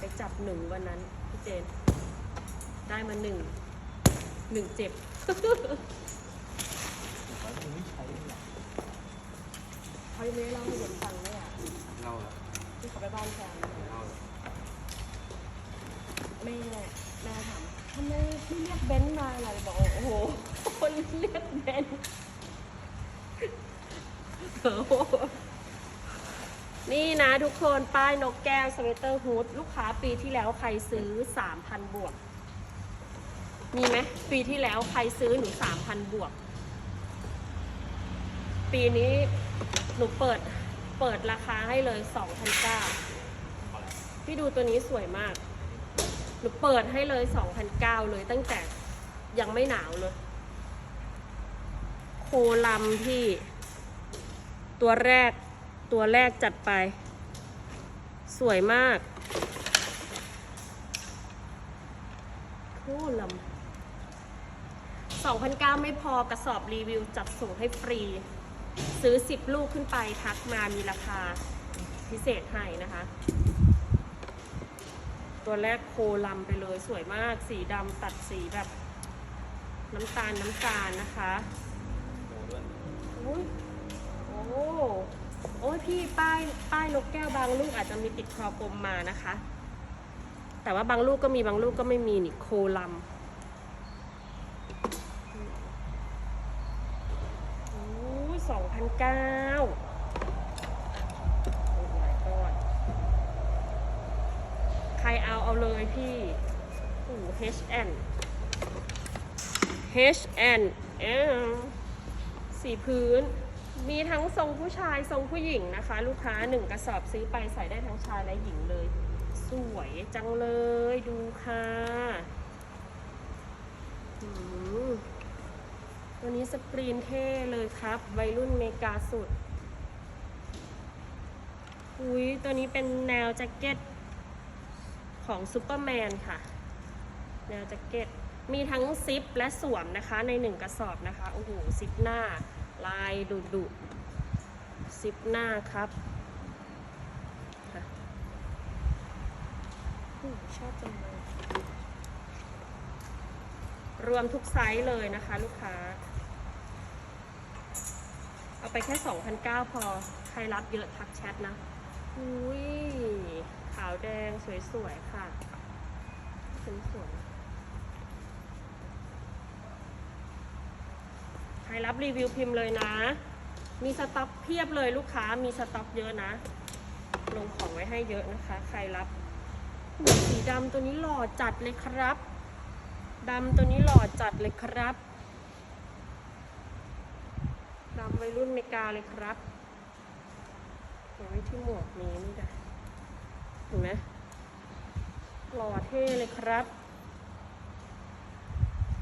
ไปจับหนึ่งวันนั้นพี่เจน ได้มาหนึ่งหนึ่งเจ็บ เขาจะไม่ใช้เลยเขายังไม่ได้เล่าให้เด็กฟังเลยอะเล่าละที่เขาไปบ้านแฟนเล่าละแม่แม่ถามทำไมพี่เรียกเบนซ์มาอะไรบอกโอ้โห คนเรียกเบนซ์โอ้โห นี่นะทุกคนป้ายนกแก้วสเวตเตอร์ฮูดลูกค้าปีที่แล้วใครซื้อ 3,000 บวก มีไหมปีที่แล้วใครซื้อหนู 3,000 บวก ปีนี้หนูเปิดเปิดราคาให้เลย 2,900พี่ดูตัวนี้สวยมาก หนูเปิดให้เลย2,009เลยตั้งแต่ยังไม่หนาวเลย โคลัมพี่ ตัวแรก ตัวแรกจัดไป สวยมากโคลัม2,009ไม่พอกระสอบรีวิวจัดส่งให้ฟรี ซื้อ10ลูกขึ้นไปทักมามีราคาพิเศษให้นะคะ ตัวแรกโคลัมไปเลยสวยมาก สีดำตัดสีแบบน้ำตาลน้ำตาลนะคะโมด้วยอุ้ยโอ้ โอ้ยพี่ป้ายป้ายนกแก้วบางลูกอาจจะมีติดคอกลมมานะคะ แต่ว่าบางลูกก็มีบางลูกก็ไม่มีนี่โคลัมโอ้ยสองพันเก้าโอ้ my god ใครเอาเอาเลยพี่โอ้ HN HN M สีพื้น มีทั้งทรงผู้ชายทรงผู้หญิงนะคะ ลูกค้าหนึ่งกระสอบซื้อไปใส่ได้ทั้งชายและหญิงเลย สวยจังเลยดูค่ะตัวนี้สกรีนเท่เลยครับ วัยรุ่นเมกาสุด อุ้ยตัวนี้เป็นแนวแจ็คเก็ตของซูเปอร์แมนค่ะ แนวแจ็คเก็ต มีทั้งซิปและสวมนะคะ ในหนึ่งกระสอบนะคะ โอ้โห ซิปหน้า ลายดุดุซิปหน้าครับค่ะอืมชอบจังเลยรวมทุกไซส์เลยนะคะลูกค้า เอาไปแค่2,009พอ ใครรับเยอะทักแชทนะอุ้ยขาวแดงสวยๆค่ะ สวยๆใค รรับรีวิวพิมพ์เลยนะ มีสต็อกเพียบเลยลูกค้ามีสต็อกเยอะนะ ลงของไว้ให้เยอะนะคะ ใครรับหูสีดำตัวนี้หล่อจัดเลยครับดำตัวนี้หล่อจัดเลยครับดำวัยรุ่นเมกาเลยครับเห็นไหมที่หมวกนี้นี่จ้ะเห็นไหมหล่อเท่เลยครับ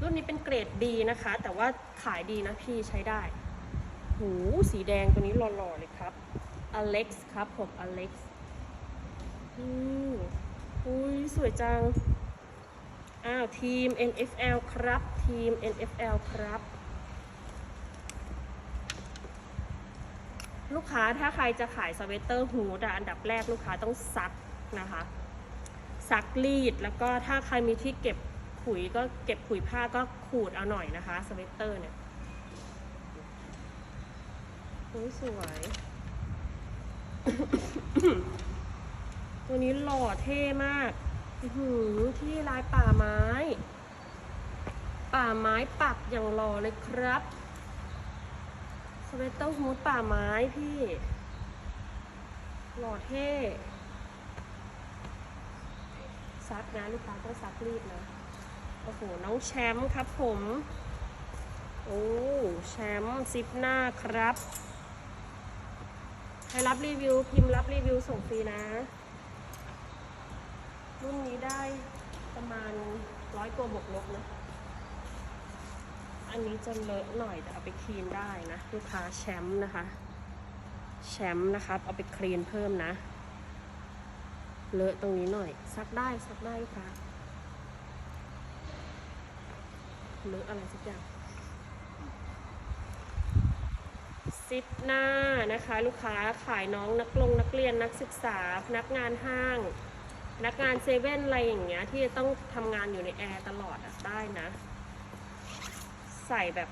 รุ่นนี้เป็นเกรดดีนะคะ แต่ว่าขายดีนะพี่ใช้ได้ หูสีแดงตัวนี้หล่อๆเลยครับอเล็กซ์ครับผมอเล็กซ์อืมอุ้ยสวยจัง อ้าวทีม NFL ครับ ทีม NFL ครับ ลูกค้าถ้าใครจะขายสเวตเตอร์ฮูดอะอันดับแรกลูกค้าต้องซักนะคะ ซักรีดแล้วก็ถ้าใครมีที่เก็บ ขุยก็เก็บขุยผ้าก็ขูดเอาหน่อยนะคะ สเวตเตอร์เนี่ยโอ้ยสวย ตัวนี้หล่อเท่มากหือที่ลายป่าไม้ ป่าไม้ปักอย่างหล่อเลยครับ สเวตเตอร์ฮูดป่าไม้พี่ หล่อเท่ซักนะลูกค้าต้องซักรีดนะ อ้โห น้องแชมป์ครับผม โอ้ แชมป์ซิปหน้าครับ ใครรับรีวิว พิมพ์รับรีวิวส่งฟรีนะ รุ่นนี้ได้ประมาณร้อยตัวบวกลบนะ อันนี้จะเลอะหน่อยแต่เอาไปคลีนได้นะ ลูกค้าแชมป์นะคะ แชมป์นะครับ เอาไปคลีนเพิ่มนะ เลอะตรงนี้หน่อย ซักได้ซักได้ค้า เลออะไรสักอย่างซิปหน้านะคะ ลูกค้าขายน้องนักลงนักเรียนนักศึกษาพนักงานห้างพนักงานเซเว่นอะไรอย่างเงี้ยที่จะต้องทำงานอยู่ในแอร์ตลอดอะได้นะ ใส่แบบ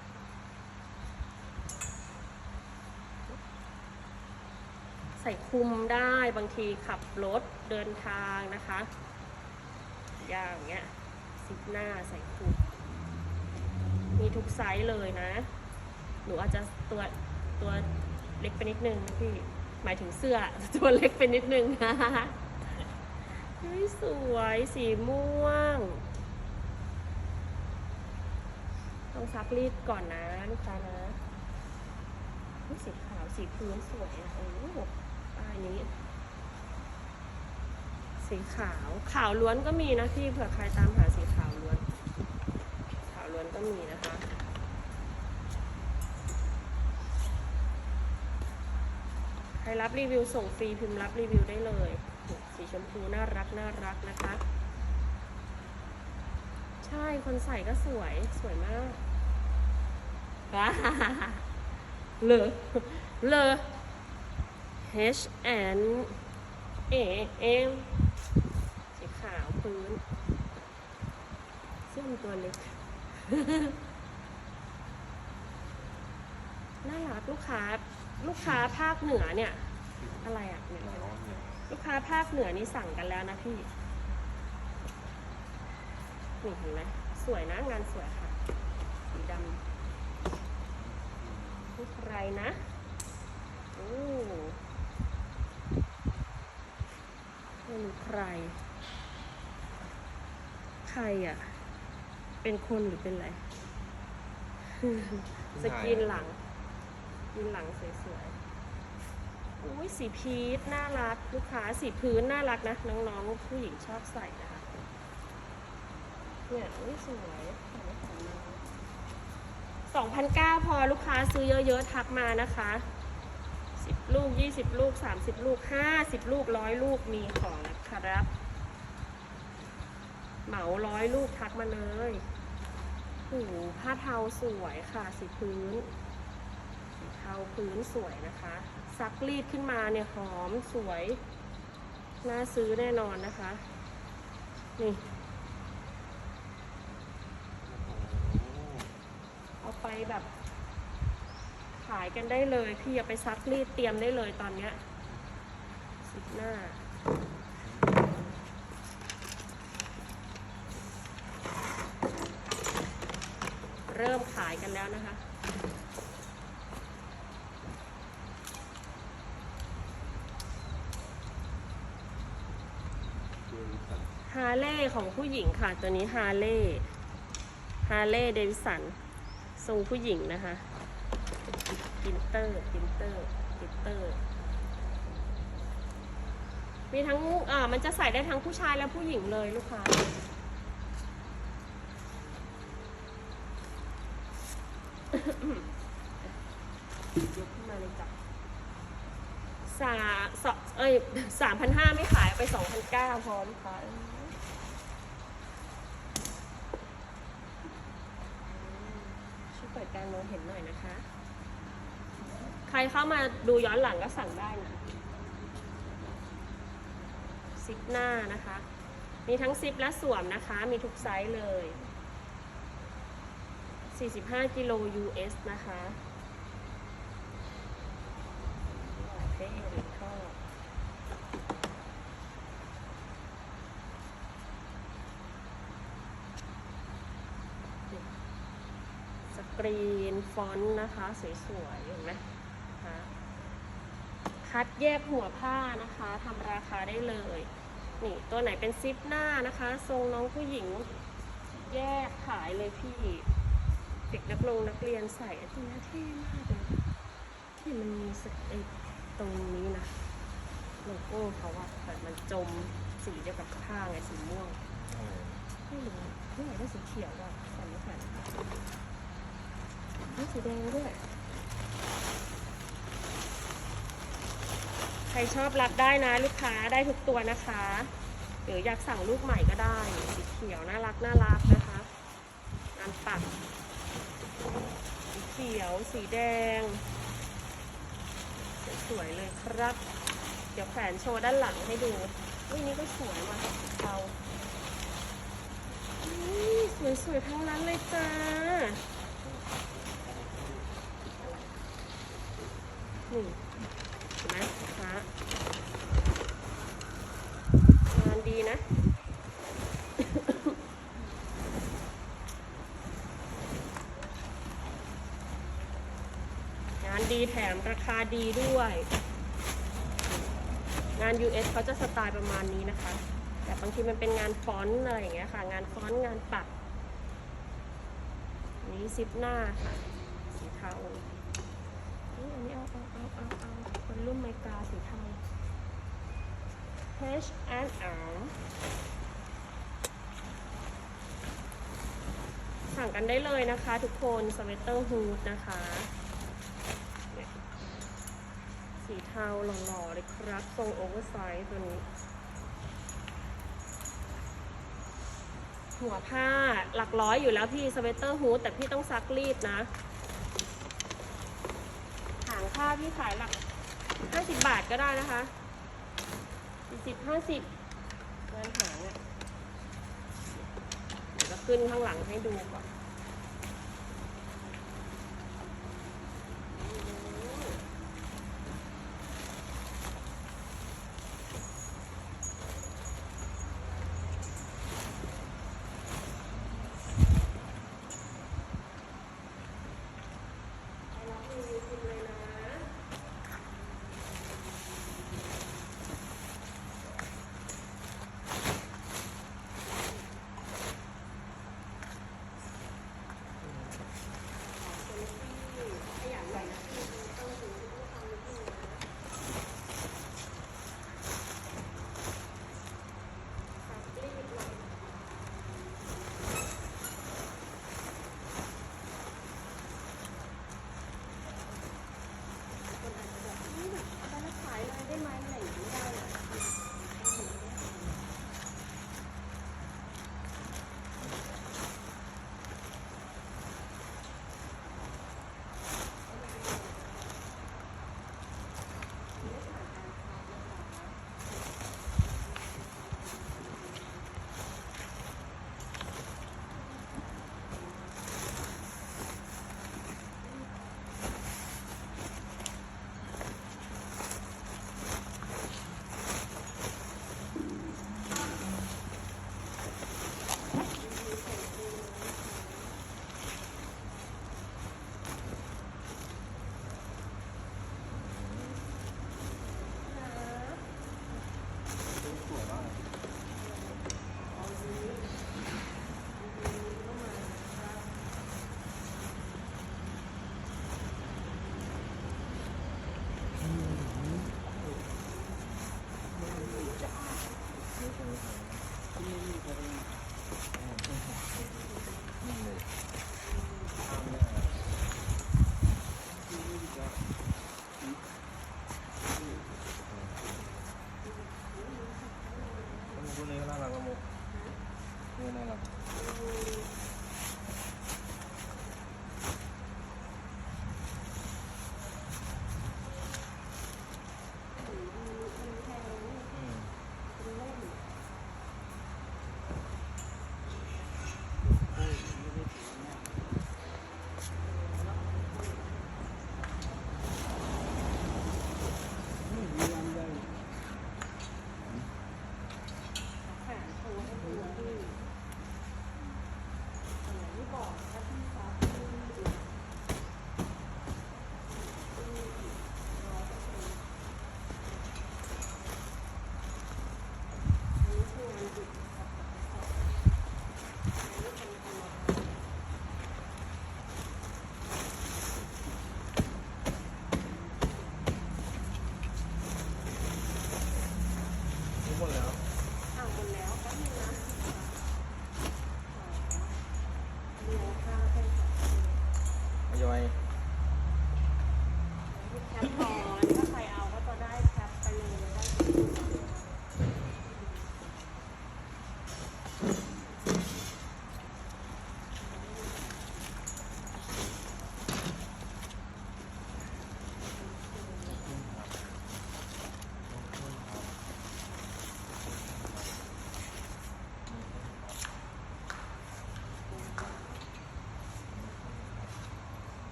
ใส่คุมได้บางทีขับรถเดินทางนะคะ อย่างเงี้ยซิปหน้าใส่คุม มีทุกไซส์เลยนะ หนูอาจจะตัวตัวเล็กไปนิดนึงพี่ หมายถึงเสื้อตัวเล็กไปนิดนึงเฮ้ยสวยสีม่วง ต้องซักรีดก่อนนะลูกค้านะสีขาวสีพื้นสวยอะโอ้โหป้ายนี้ สีขาวขาวล้วนก็มีนะพี่เผื่อใครตามหาสีขาวล้วน ขาว ล้วนก็มีนะคะใครรับรีวิวส่งฟรีพิมพ์รับรีวิวได้เลย สีชมพูน่ารักน่ารักนะคะ ใช่คนใส่ก็สวยสวยมากว้าเลอเลอ H N A M สีขาวพื้นเสื้อตัวเล็ก น่ารักลูกค้า ลูกค้าภาคเหนือเนี่ย อะไรอะเนี่ยลยลูกค้าภาคเหนือนี่สั่งกันแล้วนะพี่นี่เห็นไหมสวยนะงานสวยค่ะ สีดำนี่ใครนะโอ้ไม่รู้ใคร ใครอะ เป็นคนหรือเป็นอะไร สกินหลังสกินหลังสวยๆอุ้ยสีพีชน่ารักลูกค้าสีพื้นน่ารักนะ น้องๆ ผู้หญิงชอบใส่นะคะเนี่ยอุ้ยสวยสองพันเก้าพอลูกค้าซื้อเยอะๆ ทักมานะคะสิบลูกยี่สิบลูกสามสิบลูกห้าสิบลูกร้อยลูกมีของนะครับ เหมาร้อยลูกทักมาเลยโอ้โหผ้าเทาสวยค่ะสีพื้น สีเทาพื้นสวยนะคะ ซักรีดขึ้นมาเนี่ยหอมสวย น่าซื้อแน่นอนนะคะ นี่ เอาไปแบบ ขายกันได้เลย พี่เอาไปซักรีดเตรียมได้เลยตอนเนี้ยสิบหน้า เริ่มขายกันแล้วนะคะ ฮาร์เลย์ของผู้หญิงค่ะ ตัวนี้ฮาร์เลย์ฮาร์เลย์เดวิสันทรงผู้หญิงนะคะกินเตอร์กินเตอร์กินเตอร์มีทั้งอ่ามันจะใส่ได้ทั้งผู้ชายและผู้หญิงเลยลูกค้า ยกขึ้นมาเลยจ้ะสาสองเอ้ยสามพันห้าไม่ขายเอาไปสองพันเก้าพอลูกค้าช่วยเปิดการมองเห็นหน่อยนะคะ ใครเข้ามาดูย้อนหลังก็สั่งได้นะซิปหน้านะคะ มีทั้งซิปและสวมนะคะ มีทุกไซส์เลย 45 กิโล US นะคะเท่เลยชอบส กรีน ฟอนต์นะคะ สวยๆเห็นไหมนะคะคัดแยกหัวผ้านะคะทำราคาได้เลย นี่ตัวไหนเป็นซิปหน้านะคะ ทรงน้องผู้หญิงแยกขายเลยพี่เด็กนักลงนักเรียนใส่อันนี้เท่มากเลยที่มันมีสไอตรงนี้นะโลโก้เขาอะแต่มันจมสีเดียวกับผ้าไงสีม่วงไม่รู้ไม่อยากได้สีเขียวอะใส่ไม่ใส่ นี่สีแดงด้วย ใครชอบรับได้นะลูกค้าได้ทุกตัวนะคะ หรืออยากสั่งลูกใหม่ก็ได้ สีเขียวน่ารักน่ารักนะคะงานปักสีเขียวสีแดง สวยๆเลยครับ เดี๋ยวแขวนโชว์ด้านหลังให้ดูอุ้ยนี่ก็สวยว่ะสีเทาอุ้ยสวยๆทั้งนั้นเลยจ้า นี่เห็นไหมคะงานดีนะงานดีแถมราคาดีด้วย งาน US เขาจะสไตล์ประมาณนี้นะคะ แต่บางทีมันเป็นงานฟอนต์อะไรอย่างเงี้ยค่ะ งานฟอนต์งานปักนนี้ซิปหน้าค่ะ สีเทา อันนี้เอาเอาเอาเอาเอาเป็นรุ่นไมกาสีเทา H and R สั่งกันได้เลยนะคะทุกคนสเวตเตอร์ฮูดนะคะ สีเทาหล่อๆเลยครับ ทรงโอเวอร์ไซส์ตัวนี้หัวผ้าหลักร้อยอยู่แล้วพี่สเวตเตอร์ฮูดแต่พี่ต้องซักรีดนะ ผ้าพี่ขายหลัก50บาทก็ได้นะคะ40 50งานหางอะเดี๋ยวจะขึ้นข้างหลังให้ดูก่อน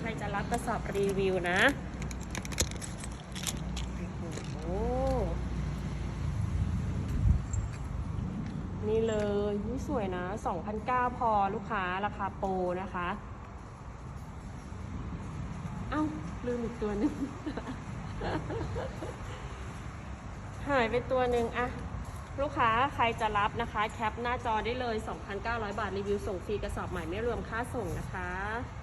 ใครจะรับกระสอบรีวิวนะโอ้นี่เลยนี่สวยนะ2,009พอลูกค้าราคาโปรนะคะ เอ้า ลืมอีกตัวหนึ่งหายไปตัวหนึ่งอะลูกค้าใครจะรับนะคะ แคปหน้าจอได้เลย 2,900 บาท รีวิวส่งฟรีกระสอบใหม่ไม่รวมค่าส่งนะคะ